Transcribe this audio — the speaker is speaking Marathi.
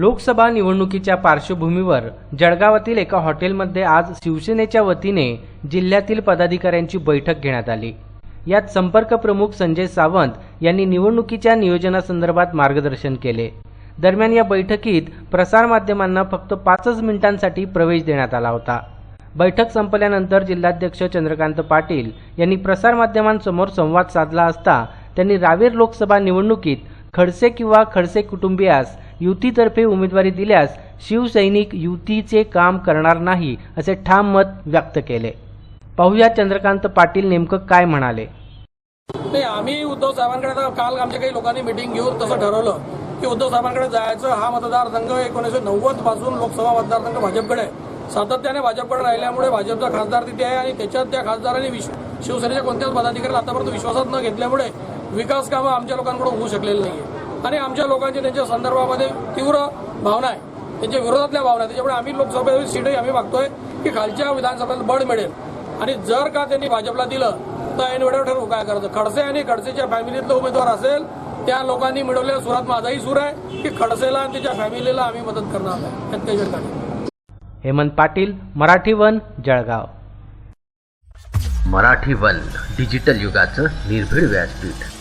लोकसभा निवडणुकीच्या पार्श्वभूमीवर जळगावातील एका हॉटेलमध्ये आज शिवसेनेच्या वतीने जिल्ह्यातील पदाधिकाऱ्यांची बैठक घेण्यात आली. यात संपर्क प्रमुख संजय सावंत यांनी निवडणुकीच्या नियोजनासंदर्भात मार्गदर्शन केले. दरम्यान या बैठकीत प्रसारमाध्यमांना फक्त पाचच मिनिटांसाठी प्रवेश देण्यात आला होता. बैठक संपल्यानंतर जिल्हाध्यक्ष चंद्रकांत पाटील यांनी प्रसारमाध्यमांसमोर संवाद साधला असता त्यांनी रावेर लोकसभा निवडणुकीत खडसे किंवा खडसे कुटुंबियास युतीतर्फे उमेदवारी दिल्यास शिवसैनिक युतीचे काम करणार नाही असे ठाम मत व्यक्त केले. पाहूया चंद्रकांत पाटील नेमकं काय म्हणाले. नाही आम्ही उद्धव साहेबांकडे काल आमच्या काही लोकांनी मिटिंग घेऊन तसं ठरवलं की उद्धव साहेबांकडे जायचं हा मतदारसंघ एकोणीसशे नव्वदपासून लोकसभा मतदारसंघ भाजपकडे आहे. सातत्याने भाजपकडे राहिल्यामुळे भाजपचा खासदार तिथे आहे आणि त्याच्यात त्या खासदारांनी विश्व शिवसेनेच्या कोणत्याच पदाधिकाऱ्याला आतापर्यंत विश्वासात न घेतल्यामुळे विकास कामं आमच्या लोकांकडून होऊ शकलेली नाही आणि आमच्या लोकांची त्यांच्या संदर्भामध्ये तीव्र भावना आहे. त्यांच्या विरोधातल्या भावना आहे. त्याच्यामुळे आम्ही लोकसभेची सीटही आम्ही मागतोय की खालच्या विधानसभेत बळ मिळेल. आणि जर का त्यांनी भाजपला दिलं तर ऐन वेळेवर ठरवू काय करायचं? खडसे आणि खडसेच्या फॅमिलीतला उमेदवार असेल त्या लोकांनी मिळवलेल्या सुरात माझाही सूर आहे की खडसेला आणि त्याच्या फॅमिलीला आम्ही मदत करणार आहे Hemant Patil Marathi one Jalgaon. Marathi one digital युगाचं निर्भीड व्यासपीठ.